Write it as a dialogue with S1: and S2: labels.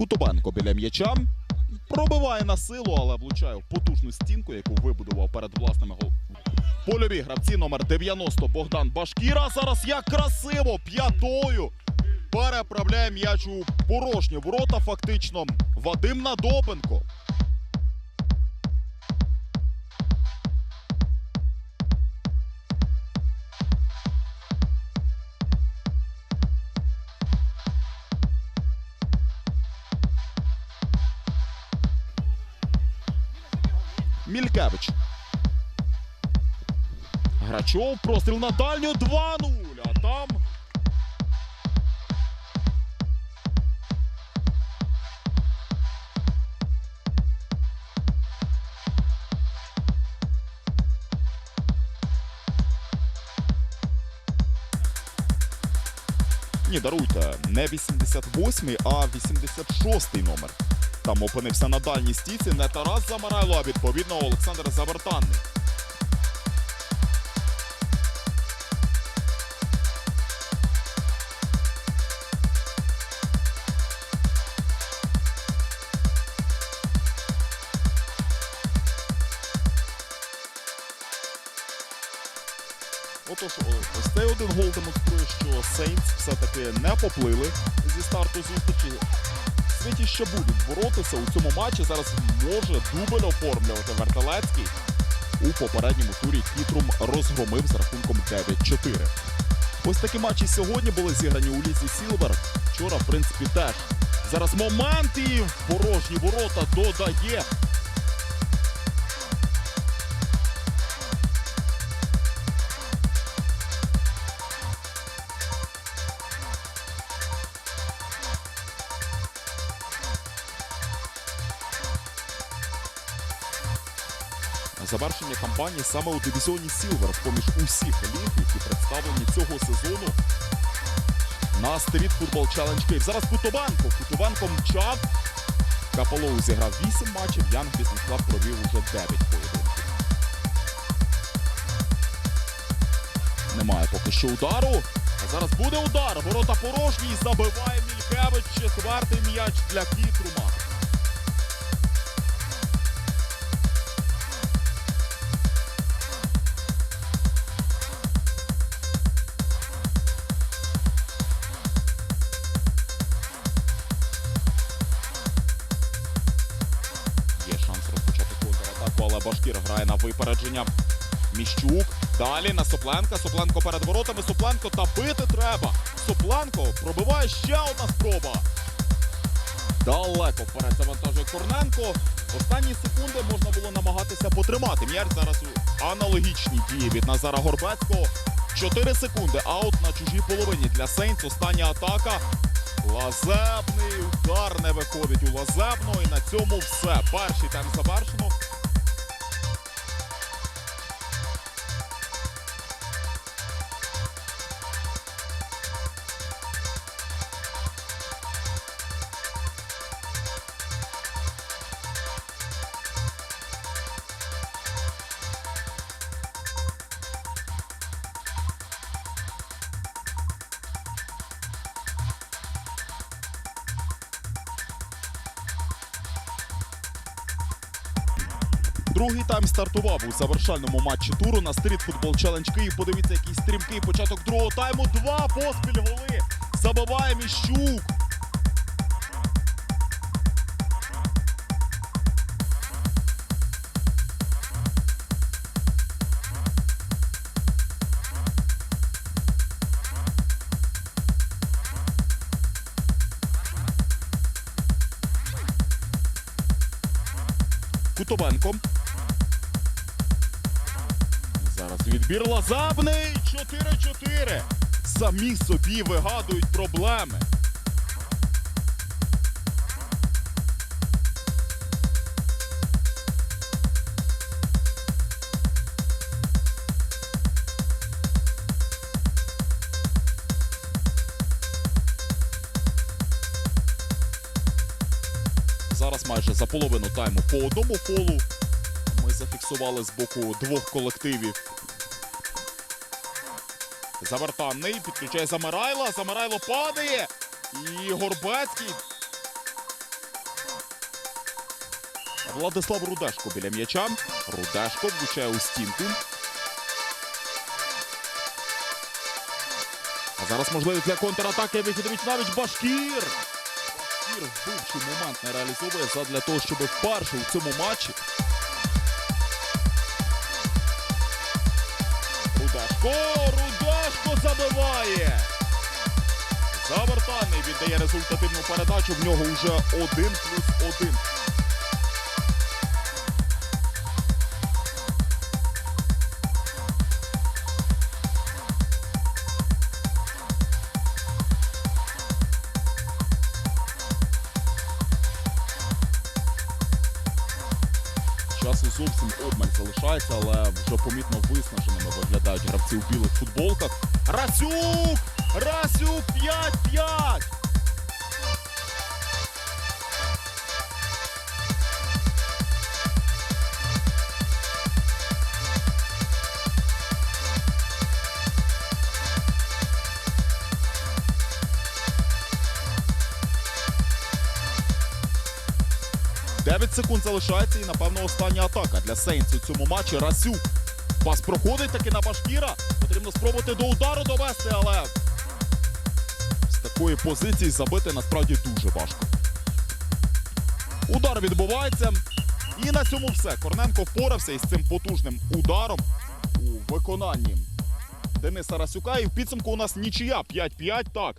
S1: Кутобенко біля м'яча. Пробиває на силу, але влучає в потужну стінку, яку вибудував перед власними гол. Польові гравці номер 90 Богдан Башкіра. Зараз як красиво п'ятою переправляє м'яч у порожні ворота. Фактично Вадим Надобенко. Мількевич. Грачов, простріл на дальню 2-0. А там Ні, даруйте, не 88-й, а 86-й номер. Там опинився на дальній стійці не Тарас Замарайло, а відповідно Олександр Завертанний. Отож, ось цей один гол демонструє, що Сейнс все-таки не поплили зі старту зустрічі. Світі ще будуть боротися у цьому матчі. Зараз може дубль оформлювати Верталецький. У попередньому турі Кітрум розгромив з рахунком 9-4. Ось такі матчі сьогодні були зіграні у лісі Сілвер. Вчора, в принципі, теж. Зараз момент і в порожні ворота додає завершення кампанії саме у дивізіоні Сілвер поміж усіх ліг, які представлені цього сезону на Стріт Футбол Челендж Київ. Зараз Кутованко. Кутованко мчав. Капалоу зіграв 8 матчів, Ян Бізнес Клаб провів уже 9 поєдинків. Немає поки що удару. А зараз буде удар. Ворота порожні і забиває Мількевич. Четвертий м'яч для Кітрума. Башкір грає на випередження. Міщук. Далі на Сопленка. Сопленко перед воротами. Сопленко та бити треба. Сопленко пробиває ще одна спроба. Далеко вперед завантажує Корненко. Останні секунди можна було намагатися потримати. М'яч зараз аналогічні дії від Назара Горбецького. 4 секунди. Аут на чужій половині для Сейнс. Остання атака. Лазебний удар не виходить у Лазебного. І на цьому все. Перший тайм завершено. Другий тайм стартував у завершальному матчі туру на стріт футбол челендж Київ. Подивіться, який стрімкий початок другого тайму. Два поспіль голи. Забиває Міщук. Кутовенко. Зараз відбір Лазабний. 4-4. Самі собі вигадують проблеми. Зараз майже за половину тайму по одному фолу. Ми зафіксували з боку двох колективів. Завертанний підключає Замирайла. Замирайло падає. І Горбецький Владислав Рудешко біля м'яча. Рудешко влучає у стінку. А зараз можливість для контратаки Вихідович навіть Башкір. Башкір вбивчий момент не реалізовує задля того, щоб вперше у цьому матчі. Рудешко! Рудешко забиває! Завертальний віддає результативну передачу. В нього вже один плюс один. Часу зовсім обмаль залишається, але вже помітно виснаженими виглядають гравці у білих футболках. Расюк! Расюк 5-5! Дев'ять секунд залишається і, напевно, остання атака для Сейнс у цьому матчі. Расюк. Пас проходить таки на Башкіра. Потрібно спробувати до удару довести, але з такої позиції забити насправді дуже важко. Удар відбувається. І на цьому все. Корненко впорався із цим потужним ударом у виконанні Дениса Расюка. І в підсумку у нас нічия 5-5. Так.